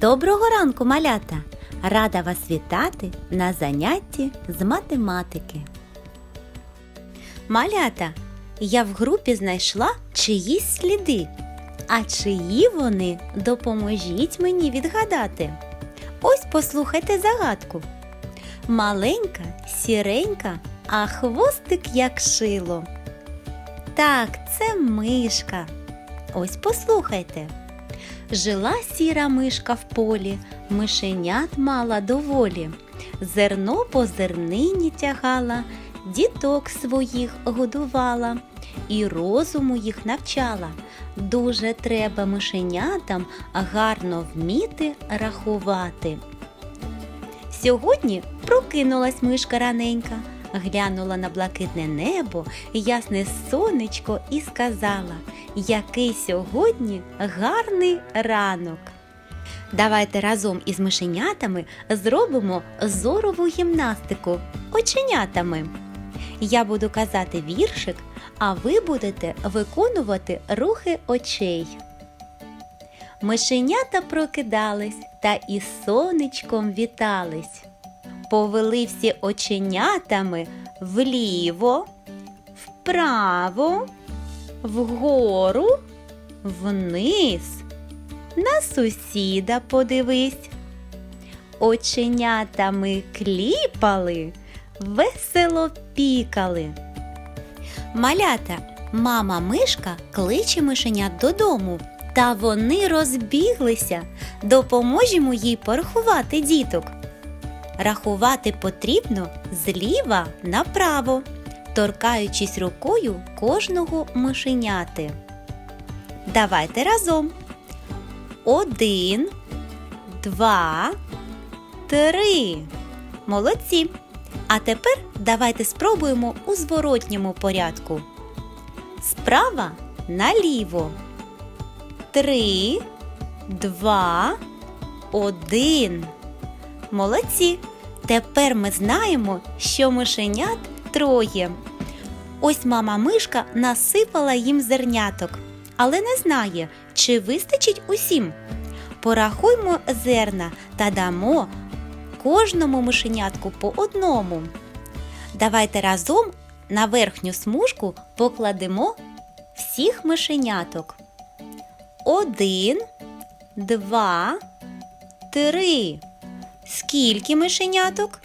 Доброго ранку, малята! Рада вас вітати на занятті з математики. Малята, я в групі знайшла чиїсь сліди. А чиї вони допоможіть мені відгадати. Ось послухайте загадку. Маленька, сіренька, а хвостик як шило. Так, це мишка. Ось послухайте. Жила сіра мишка в полі, мишенят мала доволі. Зерно по зернині тягала, діток своїх годувала і розуму їх навчала. Дуже треба мишенятам гарно вміти рахувати. Сьогодні прокинулась мишка раненька, глянула на блакитне небо, ясне сонечко і сказала, який сьогодні гарний ранок. Давайте разом із мишенятами зробимо зорову гімнастику оченятами. Я буду казати віршик, а ви будете виконувати рухи очей. Мишенята прокидались та із сонечком вітались. Повели всі оченятами вліво, вправо, вгору, вниз. На сусіда подивись. Оченятами кліпали, весело пікали. Малята, мама мишка кличе мишенят додому, та вони розбіглися. Допоможемо їй порахувати діток. Рахувати потрібно зліва направо, торкаючись рукою кожного мишеняти. Давайте разом. Один, два, три. Молодці. А тепер давайте спробуємо у зворотньому порядку. Справа наліво. Три, два, один. Молодці. Тепер ми знаємо, що мишенят троє. Ось мама мишка насипала їм зерняток, але не знає, чи вистачить усім. Порахуймо зерна та дамо кожному мишенятку по одному. Давайте разом на верхню смужку покладемо всіх мишеняток. Один, два, три. Скільки мишеняток?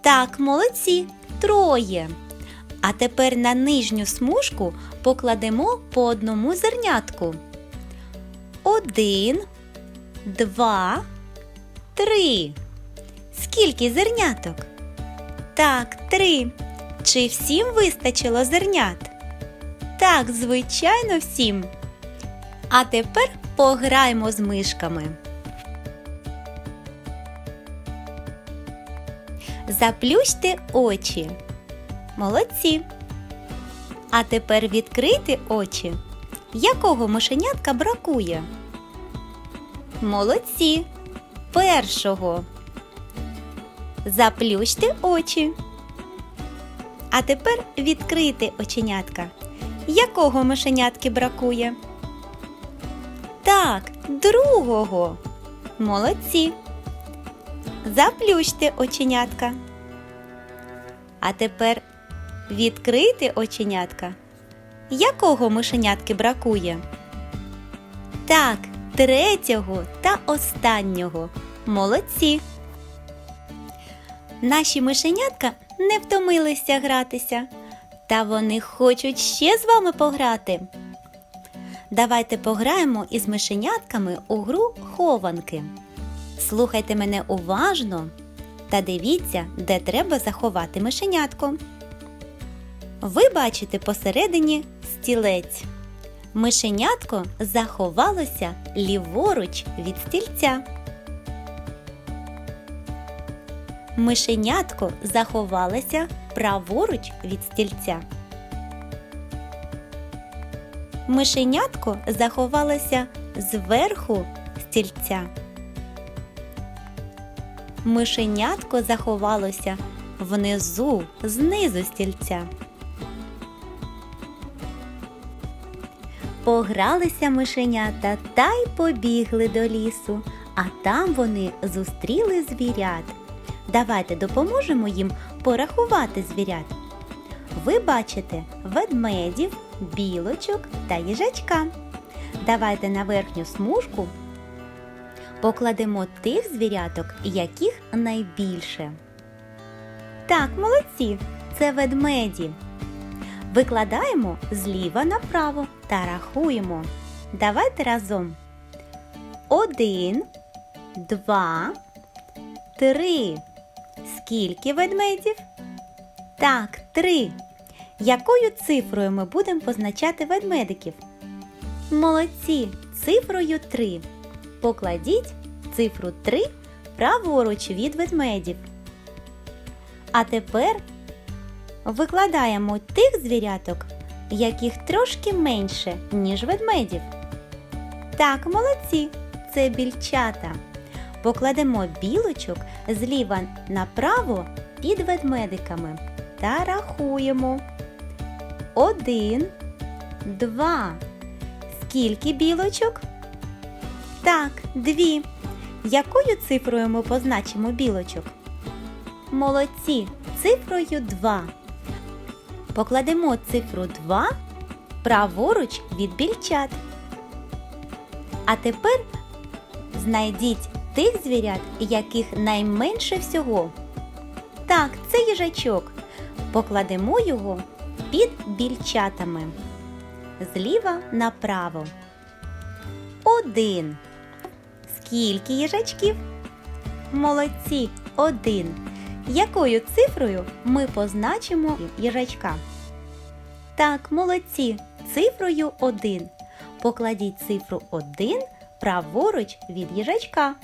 Так, молодці, троє. А тепер на нижню смужку покладемо по одному зернятку. Один, два, три. Скільки зерняток? Так, три. Чи всім вистачило зернят? Так, звичайно, всім. А тепер пограємо з мишками. Заплющте очі. Молодці. А тепер відкрийте очі. Якого мишенятка бракує? Молодці. Першого. Заплющте очі. А тепер відкрийте оченятка. Якого мишенятки бракує? Так, другого. Молодці. Заплющте оченятка. А тепер відкрийте оченятка. Якого мишенятки бракує? Так, третього та останнього. Молодці. Наші мишенятка не втомилися гратися, та вони хочуть ще з вами пограти. Давайте пограємо із мишенятками у гру хованки. Слухайте мене уважно та дивіться, де треба заховати мишенятко. Ви бачите посередині стілець. Мишенятко заховалося ліворуч від стільця. Мишенятко заховалося праворуч від стільця. Мишенятко заховалося зверху стільця. Мишенятко заховалося внизу, знизу стільця. Погралися мишенята та й побігли до лісу, а там вони зустріли звірят. Давайте допоможемо їм порахувати звірят. Ви бачите ведмедів, білочок та їжачка. Давайте на верхню смужку покладемо тих звіряток, яких найбільше. Так, молодці, це ведмеді. Викладаємо зліва направо та рахуємо. Давайте разом. Один, два, три. Скільки ведмедів? Так, три. Якою цифрою ми будемо позначати ведмедиків? Молодці, цифрою 3. Покладіть цифру 3 праворуч від ведмедів. А тепер викладаємо тих звіряток, яких трошки менше, ніж ведмедів. Так, молодці, це більчата. Покладемо білочок зліва направо під ведмедиками та рахуємо. Один, два. Скільки білочок? Так, дві. Якою цифрою ми позначимо білочок? Молодці, цифрою 2. Покладемо цифру 2 праворуч від більчат. А тепер знайдіть тих звірят, яких найменше всього. Так, це їжачок. Покладемо його під більчатами. Зліва направо. Один. Скільки їжачків? Молодці, один. Якою цифрою ми позначимо їжачка? Так, молодці, цифрою 1. Покладіть цифру 1 праворуч від їжачка.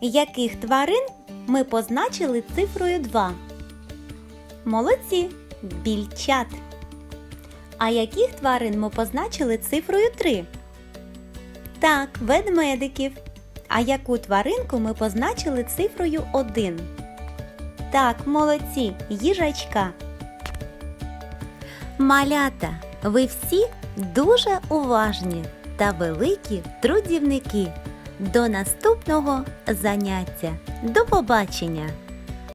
Яких тварин ми позначили цифрою 2? Молодці, більчат. А яких тварин ми позначили цифрою 3? Так, ведмедиків. А яку тваринку ми позначили цифрою 1? Так, молодці, їжачка. Малята, ви всі дуже уважні та великі трудівники. До наступного заняття. До побачення!